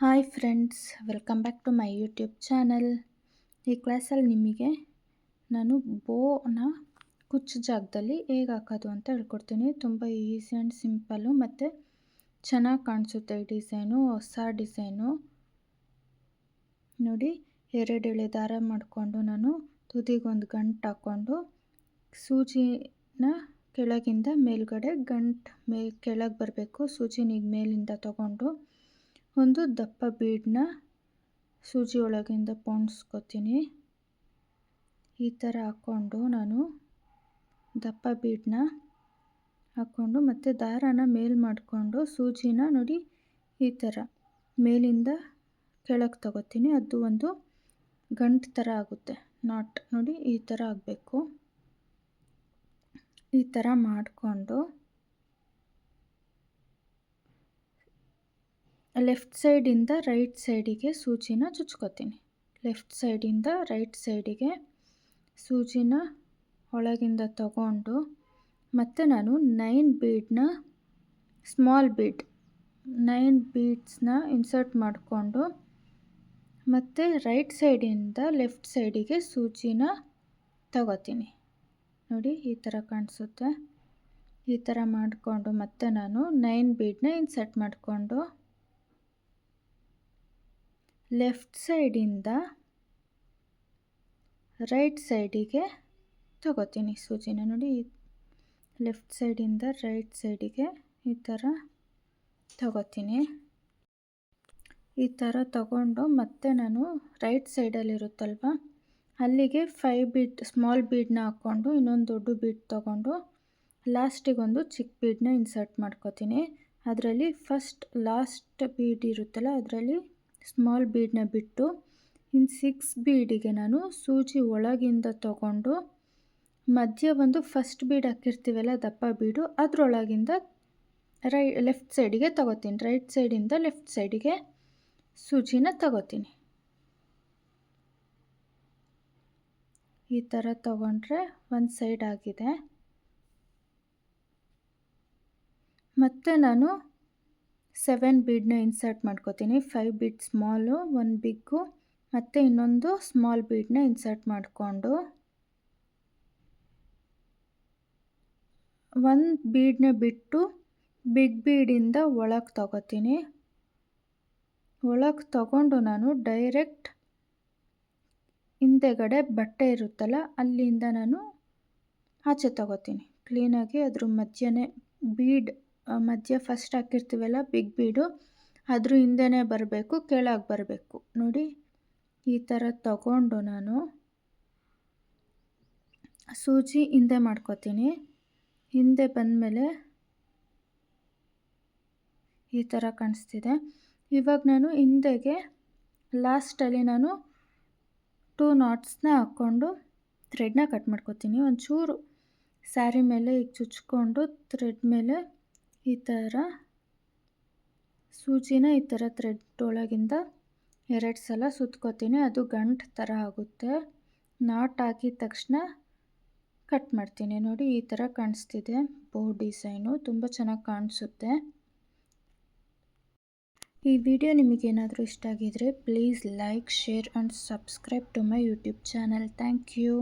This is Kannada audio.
Hi friends welcome back to my YouTube channel ಈ ಕ್ಲಾಸಲ್ಲಿ ನಿಮಗೆ ನಾನು ಬೋನ ಕುಚ್ಚು ಜಾಗದಲ್ಲಿ ಹೇಗೆ ಹಾಕೋದು ಅಂತ ಹೇಳ್ಕೊಡ್ತೀನಿ. ತುಂಬ ಈಸಿ ಆ್ಯಂಡ್ ಸಿಂಪಲ್ಲು ಮತ್ತು ಚೆನ್ನಾಗಿ ಕಾಣಿಸುತ್ತೆ ಈ ಡಿಸೈನು ಹೊಸ ಡಿಸೈನು ನೋಡಿ, ಎರಡು ಎಳೆ ದಾರ ಮಾಡಿಕೊಂಡು ನಾನು ತುದಿಗೊಂದು ಗಂಟು ಹಾಕ್ಕೊಂಡು ಸೂಜಿನ ಕೆಳಗಿಂದ ಮೇಲ್ಗಡೆ ಗಂಟು ಮೇ, ಕೆಳಗೆ ಬರಬೇಕು. ಸೂಜಿನ ಮೇಲಿಂದ ತಗೊಂಡು ಒಂದು ದಪ್ಪ ಬೀಡನ್ನ ಸೂಜಿ ಒಳಗಿಂದ ಪೋಣಿಸ್ಕೊತೀನಿ. ಈ ಥರ ಹಾಕ್ಕೊಂಡು ನಾನು ದಪ್ಪ ಬೀಡನ್ನ ಹಾಕ್ಕೊಂಡು ಮತ್ತು ದಾರಾನ ಮೇಲ್ ಮಾಡಿಕೊಂಡು ಸೂಜಿನ ನೋಡಿ ಈ ಥರ ಮೇಲಿಂದ ಕೆಳಗೆ ತಗೋತೀನಿ. ಅದು ಒಂದು ಗಂಟು ಥರ ಆಗುತ್ತೆ. ನಾಟ್ ನೋಡಿ ಈ ಥರ ಆಗಬೇಕು. ಈ ಥರ ಮಾಡಿಕೊಂಡು ಲೆಫ್ಟ್ ಸೈಡಿಂದ ರೈಟ್ ಸೈಡಿಗೆ ಸೂಜಿನ ಚುಚ್ಕೋತೀನಿ. ಲೆಫ್ಟ್ ಸೈಡಿಂದ ರೈಟ್ ಸೈಡಿಗೆ ಸೂಜಿನ ಒಳಗಿಂದ ತಗೊಂಡು ಮತ್ತು ನಾನು ನೈನ್ ಬೀಡನ್ನ ಸ್ಮಾಲ್ ಬೀಡ್ ನೈನ್ ಬೀಡ್ಸ್ನ ಇನ್ಸರ್ಟ್ ಮಾಡಿಕೊಂಡು ಮತ್ತು ರೈಟ್ ಸೈಡಿಂದ ಲೆಫ್ಟ್ ಸೈಡಿಗೆ ಸೂಜಿನ ತಗೋತೀನಿ. ನೋಡಿ, ಈ ಥರ ಕಾಣಿಸುತ್ತೆ. ಈ ಥರ ಮಾಡಿಕೊಂಡು ಮತ್ತೆ ನಾನು ನೈನ್ ಬೀಡನ್ನ ಇನ್ಸರ್ಟ್ ಮಾಡಿಕೊಂಡು ಲೆಫ್ಟ್ ಸೈಡಿಂದ ರೈಟ್ ಸೈಡಿಗೆ ತಗೋತೀನಿ ಸೂಜಿನ ನೋಡಿ. ಲೆಫ್ಟ್ ಸೈಡಿಂದ ರೈಟ್ ಸೈಡಿಗೆ ಈ ಥರ ತಗೋತೀನಿ. ಈ ಥರ ತಗೊಂಡು ಮತ್ತೆ ನಾನು ರೈಟ್ ಸೈಡಲ್ಲಿರುತ್ತಲ್ವ ಅಲ್ಲಿಗೆ ಫೈವ್ ಬೀಟ್ ಸ್ಮಾಲ್ ಬೀಡ್ನ ಹಾಕ್ಕೊಂಡು ಇನ್ನೊಂದು ದೊಡ್ಡ ಬೀಡ್ ತೊಗೊಂಡು ಲಾಸ್ಟಿಗೊಂದು ಚಿಕ್ಕ ಬೀಡನ್ನ ಇನ್ಸರ್ಟ್ ಮಾಡ್ಕೋತೀನಿ. ಅದರಲ್ಲಿ ಫಸ್ಟ್ ಲಾಸ್ಟ್ ಬೀಡ್ ಇರುತ್ತಲ್ಲ, ಅದರಲ್ಲಿ ಸ್ಮಾಲ್ ಬೀಡನ್ನ ಬಿಟ್ಟು ಇನ್ನು ಸಿಕ್ಸ್ ಬೀಡಿಗೆ ನಾನು ಸೂಜಿ ಒಳಗಿಂದ ತಗೊಂಡು ಮಧ್ಯ ಒಂದು ಫಸ್ಟ್ ಬೀಡ್ ಹಾಕಿರ್ತೀವಲ್ಲ ದಪ್ಪ ಬೀಡು ಅದರೊಳಗಿಂದ ರೈ ಲೆಫ್ಟ್ ಸೈಡಿಗೆ ತಗೋತೀನಿ. ರೈಟ್ ಸೈಡಿಂದ ಲೆಫ್ಟ್ ಸೈಡಿಗೆ ಸೂಜಿನ ತಗೋತೀನಿ. ಈ ಥರ ತಗೊಂಡ್ರೆ ಒಂದು ಸೈಡ್ ಆಗಿದೆ. ಮತ್ತು ನಾನು ಸೆವೆನ್ ಬೀಡ್ನ ಇನ್ಸರ್ಟ್ ಮಾಡ್ಕೋತೀನಿ. Five bead small one big ಮತ್ತು ಇನ್ನೊಂದು ಸ್ಮಾಲ್ ಬೀಡನ್ನ ಇನ್ಸರ್ಟ್ ಮಾಡಿಕೊಂಡು ಒಂದು ಬೀಡನ್ನ ಬಿಟ್ಟು ಬಿಗ್ ಬೀಡಿಂದ ಒಳಗೆ ತಗೋತೀನಿ. ಒಳಗೆ ತಗೊಂಡು ನಾನು ಡೈರೆಕ್ಟ್ ಹಿಂದೆಗಡೆ ಬಟ್ಟೆ ಇರುತ್ತಲ್ಲ ಅಲ್ಲಿಂದ ನಾನು ಆಚೆ ತಗೋತೀನಿ. ಕ್ಲೀನಾಗಿ ಅದ್ರ ಮಧ್ಯನೇ ಬೀಡ್ ಮಧ್ಯ ಫಸ್ಟ್ ಹಾಕಿರ್ತೀವಲ್ಲ ಬಿಗ್ ಬೀಡು ಅದ್ರ ಹಿಂದೆನೇ ಬರಬೇಕು, ಕೆಳಗೆ ಬರಬೇಕು. ನೋಡಿ, ಈ ಥರ ತಗೊಂಡು ನಾನು ಸೂಜಿ ಹಿಂದೆ ಮಾಡ್ಕೋತೀನಿ. ಹಿಂದೆ ಬಂದಮೇಲೆ ಈ ಥರ ಕಾಣಿಸ್ತಿದೆ. ಇವಾಗ ನಾನು ಹಿಂದೆಗೆ ಲಾಸ್ಟಲ್ಲಿ ನಾನು ಟೂ ನಾಟ್ಸ್ನ ಹಾಕ್ಕೊಂಡು ಥ್ರೆಡ್ನ ಕಟ್ ಮಾಡ್ಕೋತೀನಿ. ಒಂಚೂರು ಸ್ಯಾರಿ ಮೇಲೆ ಈಗ ಚುಚ್ಕೊಂಡು ಥ್ರೆಡ್ ಮೇಲೆ ಈ ಥರ ಸೂಜಿನ ಈ ಥರ ಥ್ರೆಡ್ ಒಳಗಿಂದ ಎರಡು ಸಲ ಸುತ್ಕೋತೀನಿ. ಅದು ಗಂಟು ಥರ ಆಗುತ್ತೆ. ನಾಟ್ ಹಾಕಿದ ತಕ್ಷಣ ಕಟ್ ಮಾಡ್ತೀನಿ. ನೋಡಿ, ಈ ಥರ ಕಾಣಿಸ್ತಿದೆ. ಬೋ ಡಿಸೈನು. ತುಂಬ ಚೆನ್ನಾಗಿ ಕಾಣಿಸುತ್ತೆ. ಈ ವಿಡಿಯೋ ನಿಮಗೇನಾದರೂ ಇಷ್ಟ ಆಗಿದರೆ please like share and subscribe to my YouTube channel thank you